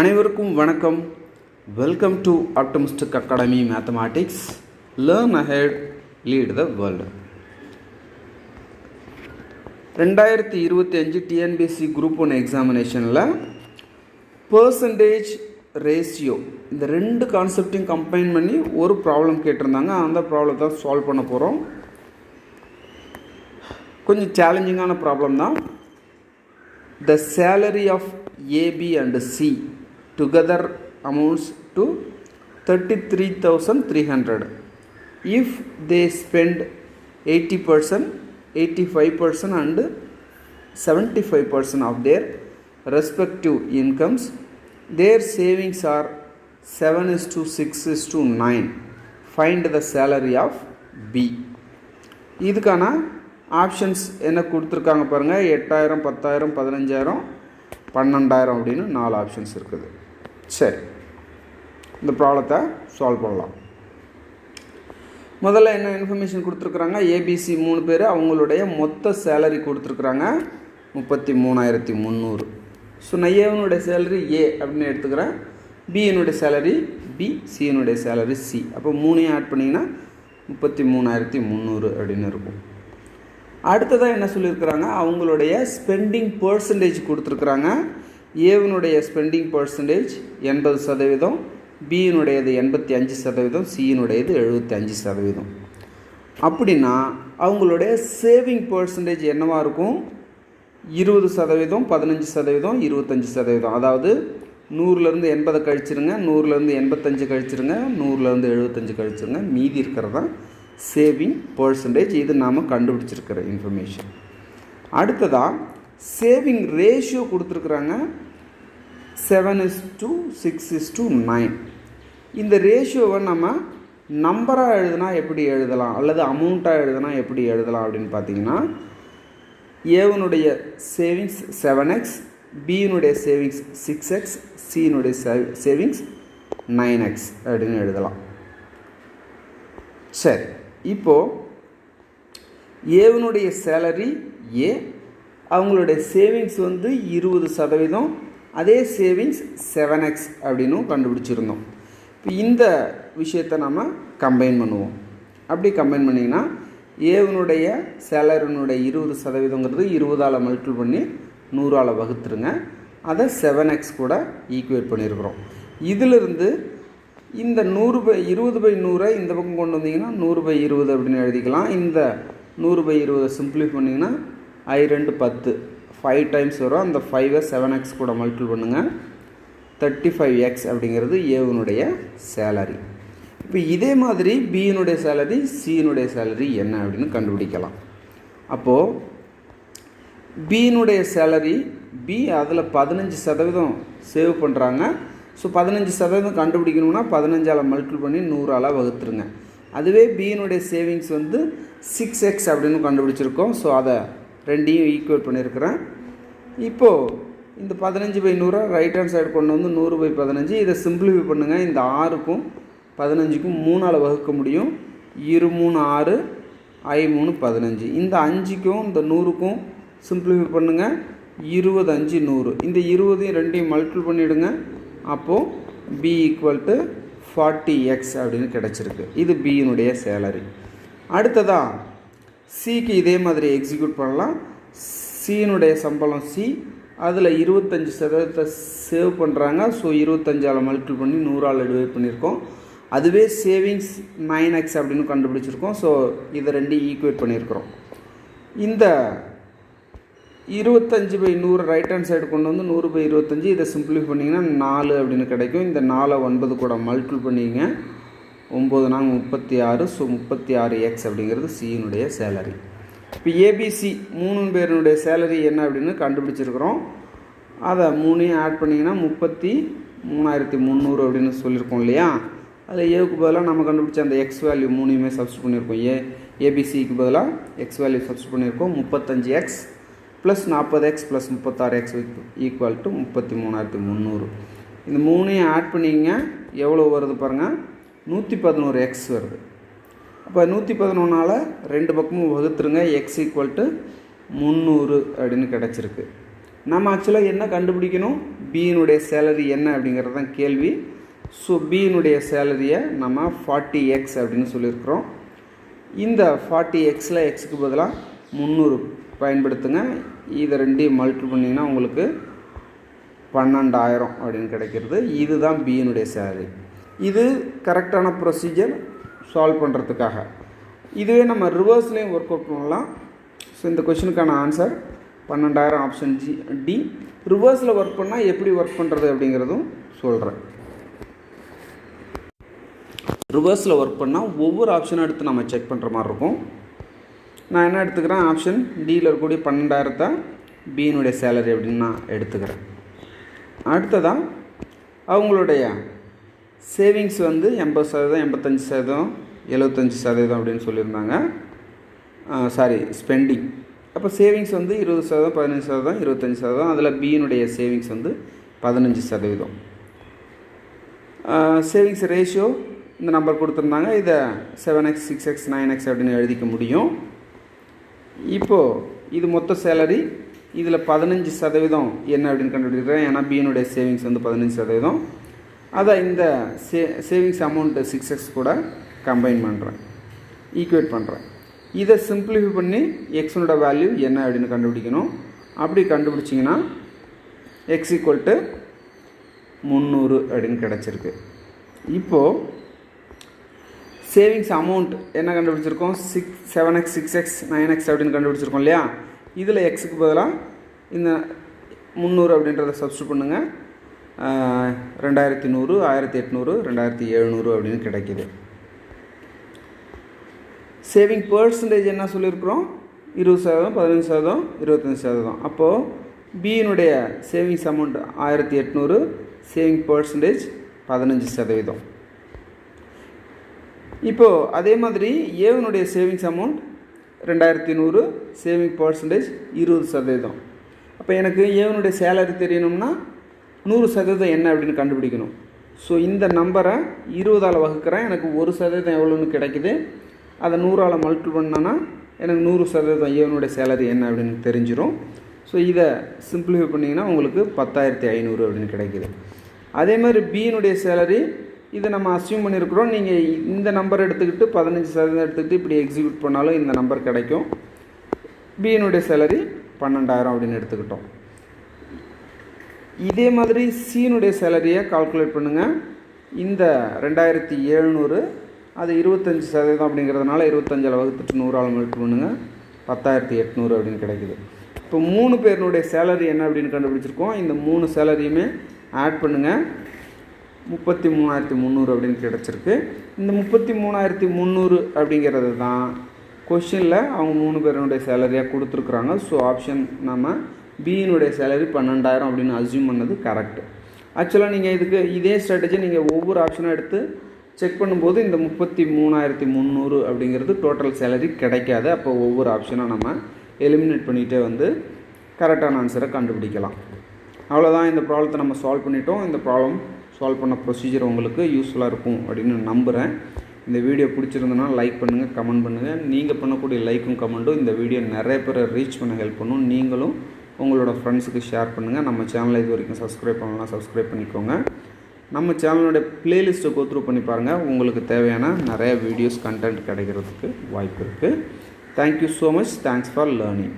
அனைவருக்கும் வணக்கம். Welcome to optimistic academy mathematics learn ahead lead the world ரெண்டாயிரத்தி இருபத்தி அஞ்சு டிஎன்பிஎஸ்சி குரூப் ஒன் எக்ஸாமினேஷனில் பர்சன்டேஜ் ரேஷியோ இந்த ரெண்டு கான்செப்டையும் கம்பைன் பண்ணி ஒரு ப்ராப்ளம் கேட்டிருந்தாங்க. அந்த ப்ராப்ளத்தை சால்வ் பண்ண போகிறோம் கொஞ்சம் சேலஞ்சிங்கான ப்ராப்ளம் தான். The salary of A B and C together amounts to 33,300. If they spend 80%, 85% and 75% of their respective incomes, their savings are 7 is to 6 is to 9. Find the salary of B. இதுக்கான options என்ன கொடுத்துருக்காங்க பாருங்கள் எட்டாயிரம் பத்தாயிரம் பதினஞ்சாயிரம் பன்னெண்டாயிரம் அப்படின்னு நாலு ஆப்ஷன்ஸ் இருக்குது சரி. இந்த ப்ராப்ளத்தை சால்வ் பண்ணலாம். முதல்ல என்ன இன்ஃபர்மேஷன் கொடுத்துருக்குறாங்க? ஏபிசி மூணு பேர் அவங்களுடைய மொத்த சேலரி கொடுத்துருக்குறாங்க. முப்பத்தி மூணாயிரத்தி முந்நூறு. ஸோ நான் ஏவனுடைய சேலரி ஏ அப்படின்னு எடுத்துக்கிறேன். பியினுடைய சேலரி பி சியினுடைய சேலரி சி அப்போ மூணையும் ஆட் பண்ணிங்கன்னா முப்பத்தி மூணாயிரத்தி முந்நூறு அப்படின்னு இருக்கும். அடுத்ததாக என்ன சொல்லியிருக்கிறாங்க? அவங்களுடைய ஸ்பெண்டிங் பர்சன்டேஜ் கொடுத்துருக்குறாங்க. ஏவனுடைய ஸ்பெண்டிங் பர்சன்டேஜ் எண்பது சதவீதம் பியினுடையது எண்பத்தி அஞ்சு சதவீதம் சியினுடையது எழுபத்தி அஞ்சு சதவீதம். அப்படின்னா அவங்களுடைய சேவிங் பர்சன்டேஜ் என்னவாக இருக்கும்? இருபது சதவீதம் பதினஞ்சு சதவீதம் இருபத்தஞ்சி சதவீதம். அதாவது நூறுலேருந்து எண்பதை கழிச்சிருங்க நூறுலேருந்து எண்பத்தஞ்சு கழிச்சிருங்க நூறுலேருந்து எழுபத்தஞ்சு கழிச்சிருங்க. மீதி இருக்கிறது தான் சேவிங் பர்சன்டேஜ் இது நாம் கண்டுபிடிச்சிருக்கிற இன்ஃபர்மேஷன் அடுத்ததாக சேவிங் ரேஷியோ கொடுத்துருக்குறாங்க. Seven is to six is to nine இந்த ரேஷியோவை நம்ம நம்பராக எழுதுனா எப்படி எழுதலாம்? அல்லது அமௌண்ட்டாக எழுதுனா எப்படி எழுதலாம் அப்படின்னு பார்த்தீங்கன்னா ஏவனுடைய சேவிங்ஸ் செவன் எக்ஸ் பியினுடைய சேவிங்ஸ் சிக்ஸ் எக்ஸ் சியினுடைய சேவிங்ஸ் நைன் எக்ஸ் அப்படின்னு எழுதலாம். சரி இப்போது ஏவனுடைய சேலரி ஏ அவங்களுடைய சேவிங்ஸ் வந்து இருபது சதவீதம் அதே சேவிங்ஸ் செவன் எக்ஸ் அப்படின்னும் கண்டுபிடிச்சிருந்தோம். இப்போ இந்த விஷயத்தை நம்ம கம்பைன் பண்ணுவோம். அப்படி கம்பைன் பண்ணிங்கன்னா ஏவனுடைய சேலரினுடைய இருபது சதவீதங்கிறது இருபதால் மல்டிபிள் பண்ணி நூறால் வகுத்துருங்க. அதை செவன் எக்ஸ் கூட ஈக்குவேட் பண்ணியிருக்கிறோம் இதிலிருந்து இந்த நூறு பை இருபது பை நூறை இந்த பக்கம் கொண்டு வந்தீங்கன்னா நூறு பை இருபது அப்படின்னு எழுதிக்கலாம். இந்த நூறு பை இருபதை சிம்பிளி பண்ணிங்கன்னா ஐ ரெண்டு பத்து. ஃபைவ் டைம்ஸ் வரும். அந்த ஃபைவை செவன் எக்ஸ் கூட மல்டிபிள் பண்ணுங்கள் தேர்ட்டி ஃபைவ் எக்ஸ் அப்படிங்கிறது ஏவனுடைய சேலரி இப்போ இதே மாதிரி பியினுடைய சேலரி சியினுடைய சேலரி என்ன அப்படின்னு கண்டுபிடிக்கலாம். அப்போது பியினுடைய சேலரி பி அதில் பதினஞ்சு சதவீதம் சேவ் பண்ணுறாங்க ஸோ பதினஞ்சு சதவீதம் கண்டுபிடிக்கணும்னா பதினஞ்சால் மல்டிபிள் பண்ணி நூறால் வகுத்துருங்க. அதுவே பியினுடைய சேவிங்ஸ் வந்து சிக்ஸ் எக்ஸ் அப்படின்னு கண்டுபிடிச்சிருக்கோம். ஸோ அதை ரெண்டையும் ஈக்குவேட் பண்ணியிருக்கிறேன். இப்போது இந்த பதினஞ்சு பை நூறாக ரைட் ஹேண்ட் சைடு கொண்டு வந்து நூறு பை பதினஞ்சு இதை சிம்பிளிஃபை பண்ணுங்கள் இந்த ஆறுக்கும் பதினஞ்சுக்கும் மூணால் வகுக்க முடியும். இரு மூணு ஆறு ஐ மூணு பதினஞ்சு. இந்த அஞ்சுக்கும் இந்த நூறுக்கும் சிம்பிளிஃபை பண்ணுங்கள் இருபது அஞ்சு நூறு. இந்த இருபதையும் ரெண்டையும் மல்டிபிள் பண்ணிவிடுங்க அப்போது B equal to forty X அப்படின்னு கிடச்சிருக்கு. இது பியினுடைய சேலரி அடுத்ததாக சிக்கு இதே மாதிரி எக்ஸிக்யூட் பண்ணலாம். சியினுடைய சம்பளம் சி அதில் இருபத்தஞ்சி சதவீதத்தை சேவ் பண்ணுறாங்க ஸோ இருபத்தஞ்சால் மல்டிபிள் பண்ணி நூறால் டிவைட் பண்ணியிருக்கோம். அதுவே சேவிங்ஸ் நைன் எக்ஸ் அப்படின்னு கண்டுபிடிச்சிருக்கோம். ஸோ இதை ரெண்டையும் ஈக்குவேட் பண்ணியிருக்கிறோம். இந்த இருபத்தஞ்சி பை நூறு ரைட் ஹேண்ட் சைடு கொண்டு வந்து நூறு பை இருபத்தஞ்சி இதை சிம்பிளிஃபை பண்ணிங்கன்னா நாலு அப்படின்னு கிடைக்கும். இந்த நாலை ஒன்பது கூட மல்டிபிள் பண்ணிங்க. ஒம்பது நாங்க முப்பத்தி ஆறு ஸோ முப்பத்தி ஆறு எக்ஸ் அப்படிங்கிறது சியினுடைய சேலரி இப்போ ஏபிசி மூணு பேருனுடைய சேலரி என்ன அப்படின்னு கண்டுபிடிச்சிருக்கிறோம். அதை மூணையும் ஆட் பண்ணிங்கன்னா முப்பத்தி மூணாயிரத்தி முந்நூறு அப்படின்னு சொல்லியிருக்கோம் இல்லையா? அதில் ஏவுக்கு பதிலாக நம்ம கண்டுபிடிச்ச அந்த எக்ஸ் வேல்யூ மூணையுமே சப்ஸ்ட் பண்ணியிருக்கோம். ஏ ஏபிசிக்கு பதிலாக எக்ஸ் வேல்யூ சப்ஸ்ட் பண்ணியிருக்கோம். முப்பத்தஞ்சு எக்ஸ் ப்ளஸ் நாற்பது எக்ஸ் ப்ளஸ் முப்பத்தாறு எக்ஸ் ஈக்குவல் டு முப்பத்தி மூணாயிரத்தி முந்நூறு. இந்த மூணையும் ஆட் பண்ணிங்க. எவ்வளோ வருது பாருங்கள் நூற்றி பதினோரு எக்ஸ் வருது. அப்போ நூற்றி பதினொன்றால் ரெண்டு பக்கமும் வகுத்துருங்க. எக்ஸ் ஈக்குவல் டு முந்நூறு அப்படின்னு கிடச்சிருக்கு. நம்ம ஆக்சுவலாக என்ன கண்டுபிடிக்கணும்? பியினுடைய சேலரி என்ன அப்படிங்கிறது தான் கேள்வி. ஸோ பியினுடைய சேலரியை நம்ம ஃபார்ட்டி எக்ஸ் அப்படின்னு சொல்லியிருக்கிறோம். இந்த ஃபார்ட்டி எக்ஸில் எக்ஸுக்கு பதிலாக முந்நூறு பயன்படுத்துங்க. இதை ரெண்டையும் மல்டிபிள் பண்ணிங்கன்னா உங்களுக்கு பன்னெண்டாயிரம் அப்படின்னு கிடைக்கிறது. இதுதான் பியினுடைய சேலரி இது கரெக்டான ப்ரொசீஜர் சால்வ் பண்ணுறதுக்காக இதுவே நம்ம ரிவர்ஸ்லேயும் ஒர்க் அவுட் பண்ணலாம். ஸோ இந்த கொஷினுக்கான ஆன்சர் பன்னெண்டாயிரம் ஆப்ஷன் ஜி டி ரிவர்ஸில் ஒர்க் பண்ணால் எப்படி ஒர்க் பண்ணுறது அப்படிங்கிறதும் சொல்கிறேன் ரிவர்ஸில் ஒர்க் பண்ணால் ஒவ்வொரு ஆப்ஷனும் எடுத்து நம்ம செக் பண்ணுற மாதிரி இருக்கும். நான் என்ன எடுத்துக்கிறேன்? ஆப்ஷன் டியில் இருக்கக்கூடிய பன்னெண்டாயிரத்தை பியினுடைய சேலரி அப்படின்னு நான் எடுத்துக்கிறேன். அடுத்ததாக அவங்களுடைய சேவிங்ஸ் வந்து எண்பது சதவீதம் எண்பத்தஞ்சு சதவீதம் எழுபத்தஞ்சி சதவீதம் அப்படின்னு சொல்லியிருந்தாங்க. சாரி ஸ்பெண்டிங் அப்போ சேவிங்ஸ் வந்து இருபது சதவீதம் பதினஞ்சு சதவீதம் இருபத்தஞ்சி சதவீதம். அதில் பியினுடைய சேவிங்ஸ் வந்து பதினஞ்சு சதவீதம். சேவிங்ஸ் ரேஷியோ இந்த நம்பர் கொடுத்துருந்தாங்க. இதை seven X six X nine X அப்படின்னு எழுதிக்க முடியும். இப்போது இது மொத்த சேலரி இதில் பதினஞ்சு சதவீதம் என்ன அப்படின்னு கண்டுபிடிக்கிறேன். ஏன்னா பியினுடைய சேவிங்ஸ் வந்து பதினஞ்சு சதவீதம். அதை இந்த சே சேவிங்ஸ் அமௌண்ட்டு சிக்ஸ் எக்ஸ் கூட கம்பைன் பண்ணுறேன் ஈக்குவேட் பண்ணுறேன் இதை சிம்பிளிஃபை பண்ணி எக்ஸனோட வேல்யூ என்ன அப்படின்னு கண்டுபிடிக்கணும். அப்படி கண்டுபிடிச்சிங்கன்னா எக்ஸ் ஈக்குவல் டு முந்நூறு அப்படின்னு கிடச்சிருக்கு. இப்போது சேவிங்ஸ் அமௌண்ட் என்ன கண்டுபிடிச்சிருக்கோம்? Six seven X six X nine X அப்படின்னு கண்டுபிடிச்சிருக்கோம் இல்லையா? இதில் எக்ஸுக்கு பதிலாக இந்த முந்நூறு அப்படின்றத சப்ஸ்ட் பண்ணுங்கள் ரெண்டாயிரத்தி நூறு ஆயிரத்தி எட்நூறு ரெண்டாயிரத்தி எழுநூறு அப்படின்னு கிடைக்கிது. சேவிங் பர்சன்டேஜ் என்ன சொல்லியிருக்கிறோம்? இருபது சதவீதம் பதினஞ்சு சதவீதம் இருபத்தஞ்சி சதவீதம். அப்போது பியினுடைய சேவிங்ஸ் அமௌண்ட் ஆயிரத்தி எட்நூறு சேவிங் பர்சன்டேஜ் பதினஞ்சு சதவீதம். இப்போது அதே மாதிரி ஏவனுடைய சேவிங்ஸ் அமௌண்ட் ரெண்டாயிரத்தி நூறு சேவிங் பர்சன்டேஜ் இருபது சதவீதம். அப்போ எனக்கு ஏவனுடைய சேலரி தெரியணும்னா நூறு சதவீதம் என்ன அப்படின்னு கண்டுபிடிக்கணும். ஸோ இந்த நம்பரை இருபதால் வகுக்கிறேன். எனக்கு ஒரு சதவீதம் எவ்வளோன்னு கிடைக்குது. அதை நூறால் மல்டிபிள் பண்ணனா எனக்கு நூறு சதவீதம் ஏவனுடைய சேலரி என்ன அப்படின்னு தெரிஞ்சிடும் ஸோ இதை சிம்பிளிஃபை பண்ணிங்கன்னா உங்களுக்கு பத்தாயிரத்தி ஐநூறு அப்படின்னு கிடைக்கிது. அதே மாதிரி பியினுடைய சேலரி இதை நம்ம அசியூம் பண்ணியிருக்கிறோம். நீங்கள் இந்த நம்பர் எடுத்துக்கிட்டு பதினஞ்சு சதவீதம் எடுத்துக்கிட்டு இப்படி எக்ஸிக்யூட் பண்ணாலும் இந்த நம்பர் கிடைக்கும். பியினுடைய சேலரி பன்னெண்டாயிரம் அப்படின்னு எடுத்துக்கிட்டோம். இதே மாதிரி சீனுடைய சேலரியை கால்குலேட் பண்ணுங்கள் இந்த ரெண்டாயிரத்தி எழுநூறு அது இருபத்தஞ்சி சதவீதம் அப்படிங்கிறதுனால இருபத்தஞ்சில் வகுத்துட்டு நூறால் மல்டிபிள் பண்ணுங்கள் பத்தாயிரத்தி எட்நூறு அப்படின்னு கிடைக்குது. இப்போ மூணு பேருனுடைய சேலரி என்ன அப்படின்னு கண்டுபிடிச்சிருக்கோம். இந்த மூணு சேலரியுமே ஆட் பண்ணுங்கள் முப்பத்தி மூணாயிரத்தி முந்நூறு அப்படின்னு கிடச்சிருக்கு. இந்த முப்பத்தி மூணாயிரத்தி முந்நூறு அப்படிங்கிறது தான் கொஷினில் அவங்க மூணு பேருடைய சேலரியாக கொடுத்துருக்குறாங்க. ஸோ ஆப்ஷன் நம்ம பியினுடைய சேலரி பன்னெண்டாயிரம் அப்படின்னு அசியூம் பண்ணது கரெக்டு ஆக்சுவலாக நீங்கள் இதுக்கு இதே ஸ்ட்ராட்டஜி நீங்கள் ஒவ்வொரு ஆப்ஷனும் எடுத்து செக் பண்ணும்போது இந்த முப்பத்தி மூணாயிரத்தி முந்நூறு அப்படிங்கிறது டோட்டல் சேலரி கிடைக்காது. அப்போ ஒவ்வொரு ஆப்ஷனாக நம்ம எலிமினேட் பண்ணிகிட்டே வந்து கரெக்டான ஆன்சரை கண்டுபிடிக்கலாம். அவ்வளோதான் இந்த ப்ராப்ளத்தை நம்ம சால்வ் பண்ணிட்டோம். இந்த ப்ராப்ளம் சால்வ் பண்ண ப்ரொசீஜர் உங்களுக்கு யூஸ்ஃபுல்லாக இருக்கும் அப்படின்னு நம்புகிறேன் இந்த வீடியோ பிடிச்சிருந்தனா லைக் பண்ணுங்கள் கமெண்ட் பண்ணுங்கள் நீங்கள் பண்ணக்கூடிய லைக்கும் கமெண்ட்டும் இந்த வீடியோ நிறைய பேரை ரீச் பண்ண ஹெல்ப் பண்ணும். நீங்களும் உங்களோட ஃப்ரெண்ட்ஸுக்கு ஷேர் பண்ணுங்கள் நம்ம சேனலை இது வரைக்கும் சப்ஸ்கிரைப் பண்ணலாம் சப்ஸ்கிரைப் பண்ணிக்கோங்க. நம்ம சேனலோட ப்ளேலிஸ்ட்டை கோத்ரூ பண்ணி பாருங்கள் உங்களுக்கு தேவையான நிறைய வீடியோஸ் கண்டென்ட் கிடைக்கிறதுக்கு வாய்ப்பு இருக்குது thank you so much thanks for learning